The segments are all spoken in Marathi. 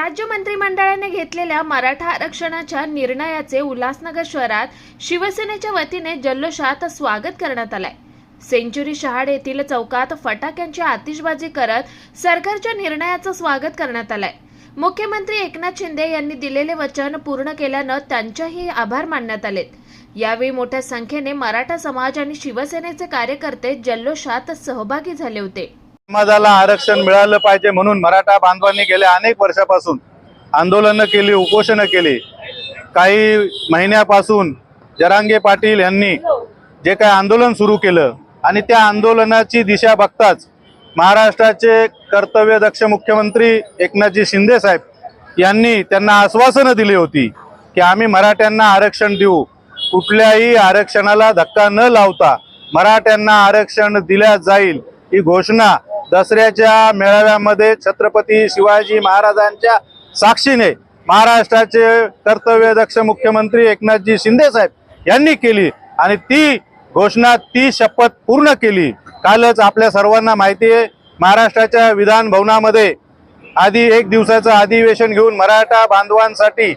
राज्य मंत्रिमंडळाने घेतलेल्या मराठा आरक्षणाच्या निर्णयाचे उल्हासनगर शहरात शिवसेनेच्या वतीने जल्लोषात स्वागत करण्यात आलंय. सेंचुरी शहाड येथील चौकात फटाक्यांची आतिषबाजी करत सरकारच्या निर्णयाचं स्वागत करण्यात आलंय. मुख्यमंत्री एकनाथ शिंदे यांनी दिलेले वचन पूर्ण केल्यानं त्यांच्याही आभार मानण्यात आलेत. यावेळी मोठ्या संख्येने मराठा समाज आणि शिवसेनेचे कार्यकर्ते जल्लोषात सहभागी झाले होते. समाजाला आरक्षण मिळालं पाहिजे म्हणून मराठा बांधवांनी गेल्या अनेक वर्षापासून आंदोलनं केली उपोषणं केली. काही महिन्यापासून जरांगे पाटील यांनी जे काही आंदोलन सुरू केलं आणि त्या आंदोलनाची दिशा बघताच महाराष्ट्राचे कर्तव्यदक्ष मुख्यमंत्री एकनाथजी शिंदे साहेब यांनी त्यांना आश्वासनं दिली होती की आम्ही मराठ्यांना आरक्षण देऊ. कुठल्याही आरक्षणाला धक्का न लावता मराठ्यांना आरक्षण दिल्या जाईल ही घोषणा दसऱ्याच्या मेळाव्यामध्ये छत्रपती शिवाजी महाराजांच्या साक्षीने महाराष्ट्राचे कर्तव्यदक्ष मुख्यमंत्री एकनाथजी शिंदे साहेब यांनी केली आणि ती घोषणा ती शपथ पूर्ण केली. कालच आपल्या सर्वांना माहिती आहे महाराष्ट्राच्या विधान भवनामध्ये आधी एक दिवसाचं अधिवेशन घेऊन मराठा बांधवांसाठी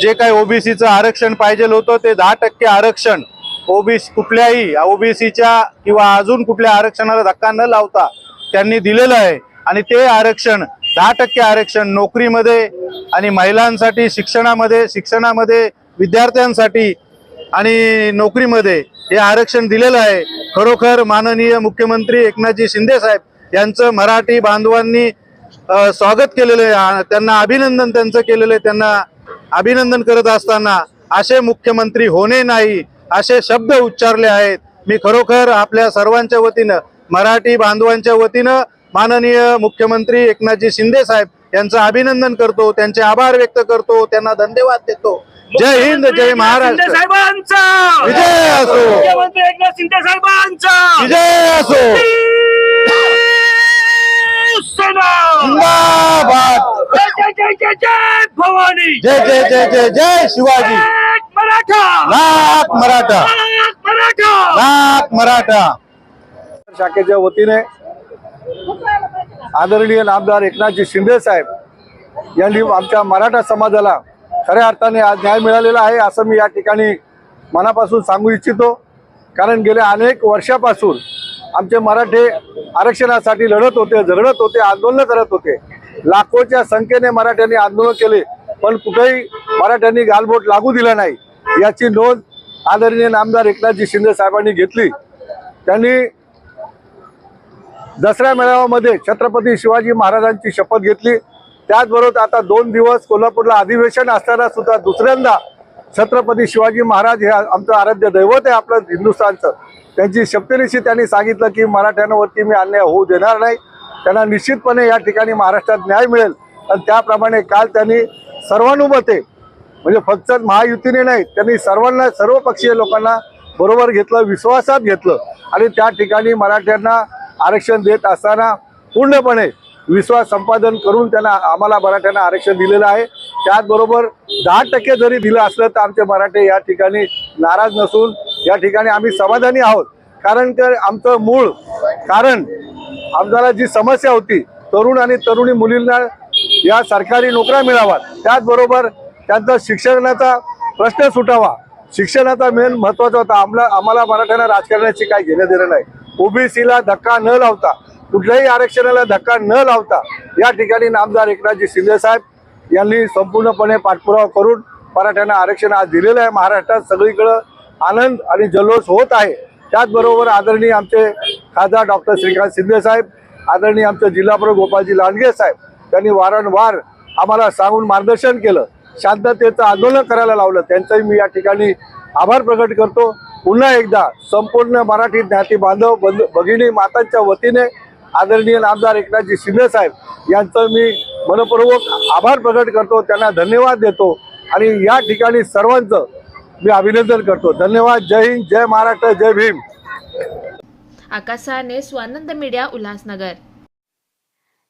जे काही ओबीसीचं आरक्षण पाहिजे होतं ते दहा टक्के आरक्षण ओबीसी कुठल्याही ओबीसीच्या किंवा अजून कुठल्या आरक्षणाला धक्का न लावता त्यांनी दिलेलं आहे. आणि ते आरक्षण दहा टक्के आरक्षण नोकरीमध्ये आणि महिलांसाठी शिक्षणामध्ये शिक्षणामध्ये विद्यार्थ्यांसाठी आणि नोकरीमध्ये हे आरक्षण दिलेलं आहे. खरोखर माननीय मुख्यमंत्री एकनाथजी शिंदे साहेब यांचं मराठी बांधवांनी स्वागत केलेलं आहे. त्यांना अभिनंदन त्यांचं केलेलं आहे. त्यांना अभिनंदन करत असताना असे मुख्यमंत्री होणे नाही. असे शब्द उच्चारले आहेत. मी खरोखर आपल्या सर्वांच्या वतीनं मराठी बांधवांच्या वतीनं माननीय मुख्यमंत्री एकनाथजी शिंदे साहेब यांचं अभिनंदन करतो त्यांचे आभार व्यक्त करतो त्यांना धन्यवाद देतो. जय हिंद जय महाराष्ट्र. साहेबांचा! विजय असो. मुख्यमंत्री एकनाथ शिंदे साहेबांचा! विजय असो. जिंदाबाद जय जय जय जय जय भवानी! जय जय जय जय जय शिवाजी. मराठा! लाख मराठा! लाख मराठा! शाखेच्या वतीने आदरणीय नामदार एकनाथजी शिंदे साहेब यांनी आमच्या मराठा समाजाला खऱ्या अर्थाने आज न्याय मिळालेला आहे असं मी या ठिकाणी मनापासून सांगू इच्छितो. कारण गेल्या अनेक वर्षापासून आमचे मराठे आरक्षणासाठी लढत होते झगडत होते आंदोलनं करत होते. लाखोच्या संख्येने मराठ्यांनी आंदोलन केले पण कुठेही मराठ्यांनी गालबोट लागू दिला नाही. याची नोंद आदरणीय नामदार एकनाथजी शिंदे साहेबांनी घेतली. त्यांनी दसऱ्या मेळाव्यामध्ये छत्रपती शिवाजी महाराजांची शपथ घेतली. त्याचबरोबर आता दोन दिवस कोल्हापूरला अधिवेशन असताना सुद्धा दुसऱ्यांदा छत्रपती शिवाजी महाराज हे आमचं आराध्य दैवत आहे आपलं हिंदुस्थानचं. त्यांची शपथेनिशी त्यांनी सांगितलं की मराठ्यांवरती मी अन्याय होऊ देणार नाही. त्यांना निश्चितपणे या ठिकाणी महाराष्ट्रात न्याय मिळेल. आणि त्याप्रमाणे काल त्यांनी सर्वानुमते म्हणजे फक्त महायुतीने नाही त्यांनी सर्वांना सर्व पक्षीय लोकांना बरोबर घेतलं विश्वासात घेतलं. आणि त्या ठिकाणी मराठ्यांना आरक्षण देत असताना पूर्णपणे विश्वास संपादन करून त्यांना आम्हाला मराठ्यांना आरक्षण दिलेलं आहे. त्याचबरोबर दहा टक्के जरी दिलं असलं तर आमचे मराठे या ठिकाणी नाराज नसून या ठिकाणी आम्ही समाधानी आहोत. कारण तर आमचं मूळ कारण आमदारा जी समस्या होती तरुण आणि तरुणी मुलींना या सरकारी नोकऱ्या मिळाव्यात. त्याचबरोबर त्यांचा शिक्षणाचा प्रश्न सुटावा. शिक्षणाचा मेन महत्त्वाचा होता. आम्हाला आम्हाला मराठ्यांना राजकारणाची काही घेणं देणं नाही. ओबीसीला धक्का न लावता कुठल्याही आरक्षणाला धक्का न लावता या ठिकाणी नामदार एकनाथजी शिंदे साहेब यांनी संपूर्णपणे पाठपुरावा करून मराठ्यांना आरक्षण आज दिलेलं आहे. महाराष्ट्रात सगळीकडं आनंद आणि जल्लोष होत आहे. त्याचबरोबर आदरणीय आमचे खासदार डॉक्टर श्रीकांत शिंदे साहेब आदरणीय आमचे जिल्हाप्रमुख गोपालजी लांडगे साहेब त्यांनी वारंवार आम्हाला सांगून मार्गदर्शन केलं. शांततेचं आंदोलन करायला लावलं. त्यांचाही मी या ठिकाणी आभार प्रकट करतो. पुन्हा एकदा संपूर्ण मराठी ज्ञाती बांधव भगिनी मातांच्या वतीने आदरणीय नामदार एकनाथजी शिंदे साहेब यांचं मी मनपूर्वक आभार प्रकट करतो. त्यांना धन्यवाद देतो आणि या ठिकाणी सर्वांचं मी अभिनंदन करतो. धन्यवाद. जय हिंद जय महाराष्ट्र जय भीम. आकाश स्वानंद मीडिया उल्हासनगर.